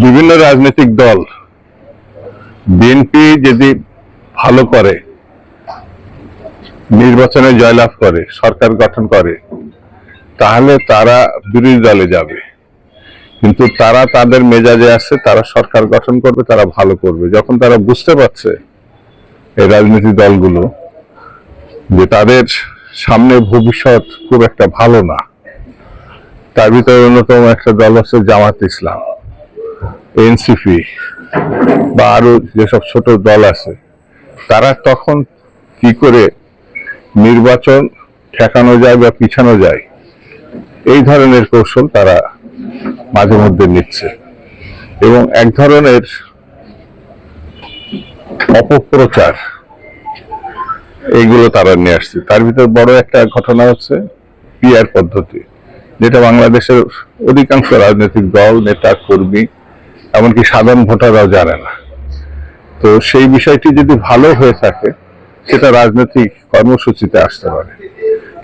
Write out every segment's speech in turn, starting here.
বিভিন্ন রাজনৈতিক দল বিএনপি যদি ভালো করে নির্বাচনে জয়লাভ করে, সরকার গঠন করে, তাহলে তারা বিরোধী দলে যাবে। কিন্তু তারা তাদের মেজাজে আছে তারা সরকার গঠন করবে, তারা ভালো করবে। যখন তারা বুঝতে পারছে এই রাজনৈতিক দলগুলো যে তাদের সামনে ভবিষ্যৎ খুব একটা ভালো না, তার ভিতরে অন্যতম একটা দল হচ্ছে জামাত ইসলাম। এনসিপি বা আরও যেসব ছোট দল আছে, তারা তখন কি করে নির্বাচন ঠেকানো যায় বা পিছানো যায়, এই ধরনের কৌশল তারা মাঝে মধ্যে নিচ্ছে। এবং এক ধরনের অপপ্রচার এইগুলো তারা নিয়ে আসছে। তার ভিতর বড় একটা ঘটনা হচ্ছে পিআর পদ্ধতি, যেটা বাংলাদেশের অধিকাংশ রাজনৈতিক দল, নেতা, কর্মী এমনকি সাধারণ ভোটাররাও জানে না। তো সেই বিষয়টি যদি ভালো হয়ে থাকে, সেটা রাজনৈতিক কর্মসূচিতে আসতে পারে।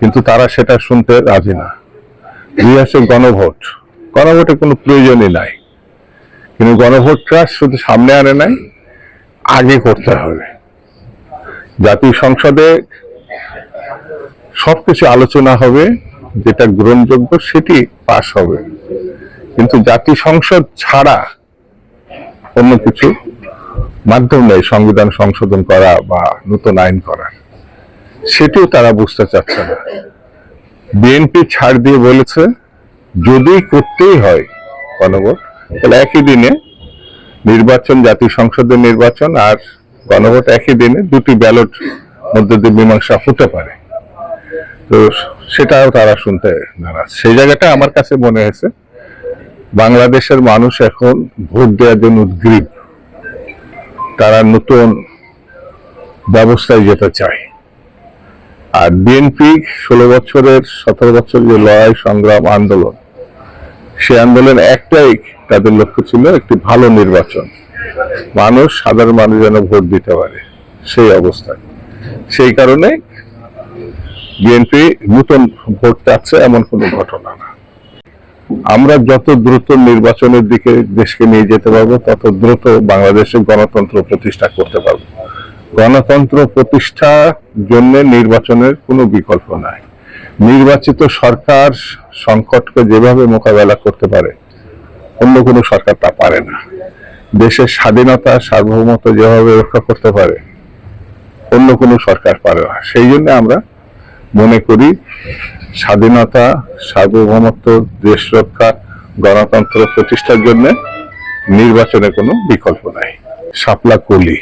কিন্তু তারা সেটা শুনতে রাজি না। দুই হচ্ছে গণভোট। গণভোটের কোনো প্রয়োজনই নাই। কিন্তু গণভোটটা শুধু সামনে আনে নাই, আগে করতে হবে। জাতীয় সংসদে সবকিছু আলোচনা হবে, যেটা গ্রহণযোগ্য সেটি পাশ হবে। কিন্তু জাতীয় সংসদ ছাড়া অন্য কিছু মাধ্যম নেই, সংবিধান সংশোধন করা বা নতুন আইন করার সেটিও তারা বুঝতে চাচ্ছে না। বিএনপি ছাড় দিয়ে বলেছে, যদি করতেই হয় গণভোট, তাহলে একই দিনে নির্বাচন, জাতীয় সংসদের নির্বাচন আর গণভোট একই দিনে দুটি ব্যালট মধ্যে দিয়ে মীমাংসা হতে পারে। তো সেটাও তারা শুনতে নারাজ। সেই জায়গাটা আমার কাছে মনে হয়েছে। বাংলাদেশের মানুষ এখন ভোট দেওয়ার জন্য উদ্গ্রীব। তারা নতুন ব্যবস্থায় যেতে চায়। আর বিএনপি ষোলো বছরের, সতেরো বছর যে লড়াই, সংগ্রাম, আন্দোলন, সে আন্দোলন একটাই তাদের লক্ষ্য ছিল একটি ভালো নির্বাচন। মানুষ সাধারণ মানুষ যেন ভোট দিতে পারে। সেই অবস্থায় সেই কারণে বিএনপি নতুন ভোট চাচ্ছে এমন কোনো ঘটনা না। আমরা যত দ্রুত নির্বাচনের দিকে দেশকে নিয়ে যেতে পারব, তত দ্রুত বাংলাদেশে গণতন্ত্র প্রতিষ্ঠা করতে পারব। গণতন্ত্র প্রতিষ্ঠার জন্য নির্বাচনের কোনো বিকল্প নাই। নির্বাচিত সরকার সংকটকে যেভাবে মোকাবেলা করতে পারে, অন্য কোনো সরকার তা পারে না। দেশের স্বাধীনতা, সার্বভৌমত্ব যেভাবে রক্ষা করতে পারে, অন্য কোনো সরকার পারে না। সেই জন্য আমরা মনে করি স্বাধীনতা, সার্বভৌমত্ব, দেশ রক্ষা, গণতন্ত্র প্রতিষ্ঠার জন্য নির্বাচনে কোনো বিকল্প নাই। শাপলা কলি।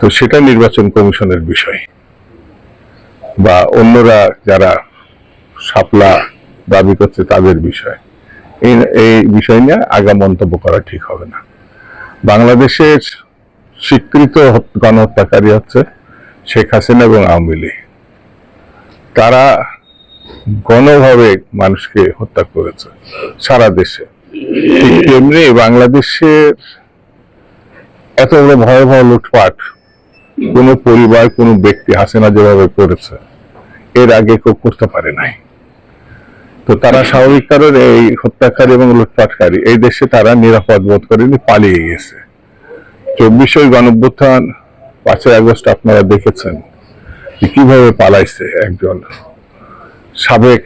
তো সেটা নির্বাচন কমিশনের বিষয়। বা অন্যরা যারা শাপলা দাবি করছে তাদের বিষয়। এই বিষয় নিয়ে আগা মন্তব্য করা ঠিক হবে না। বাংলাদেশের স্বীকৃত গণহত্যাকারী হচ্ছে শেখ হাসিনা এবং আওয়ামী লীগ। তারা গণভাবে মানুষকে হত্যা করেছে সারা দেশে। ঠিক তেমনি বাংলাদেশের এত বড় ভয়াবহ লুটপাট কোন পরিবার, কোন ব্যক্তি হাসিনা যেভাবে করেছে, এর আগে কেউ করতে পারে নাই। তো তারা স্বাভাবিক কারণে এই হত্যাকারী এবং লুটপাটকারী, এই দেশে তারা নিরাপদ বোধ করেনি, পালিয়ে গেছে। চব্বিশে গণভ্যুত্থান পাঁচই আগস্ট আপনারা দেখেছেন কীভাবে পালাইছে একজন সাবেক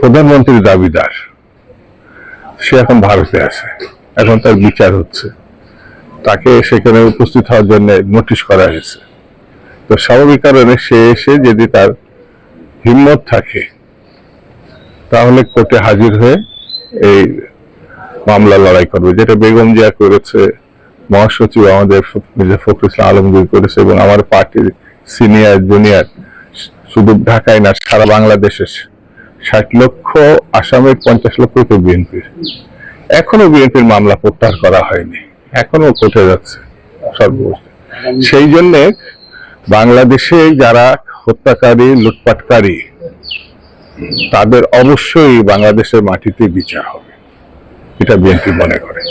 প্রধানমন্ত্রীর দাবিদার। সে এখন ভারতে আছে। এখন তার বিচার হচ্ছে। তাকে সেখানে উপস্থিত হওয়ার জন্য নোটিশ করা হয়েছে। তো স্বাভাবিক কারণে সে এসে যদি তার হিম্মত থাকে, তাহলে কোর্টে হাজির হয়ে এই মামলা লড়াই করবে, যেটা বেগম জিয়া করেছে, মহাসচিব আমাদের মির্জা ফখরুল ইসলাম আলমগীর করেছে এবং আমার পার্টির সিনিয়র, জুনিয়র শুধু ঢাকায় না, সারা বাংলাদেশে ষাট লক্ষ, আসামের পঞ্চাশ লক্ষ তো বিএনপির এখনও বিএনপির মামলা প্রত্যাহার করা হয়নি। এখনও কোর্টে যাচ্ছে সর্বোচ্চ সেই জন্য বাংলাদেশে যারা হত্যাকারী, লুটপাটকারী, তাদের অবশ্যই বাংলাদেশের মাটিতে বিচার হবে। এটা বিএনপি মনে করে।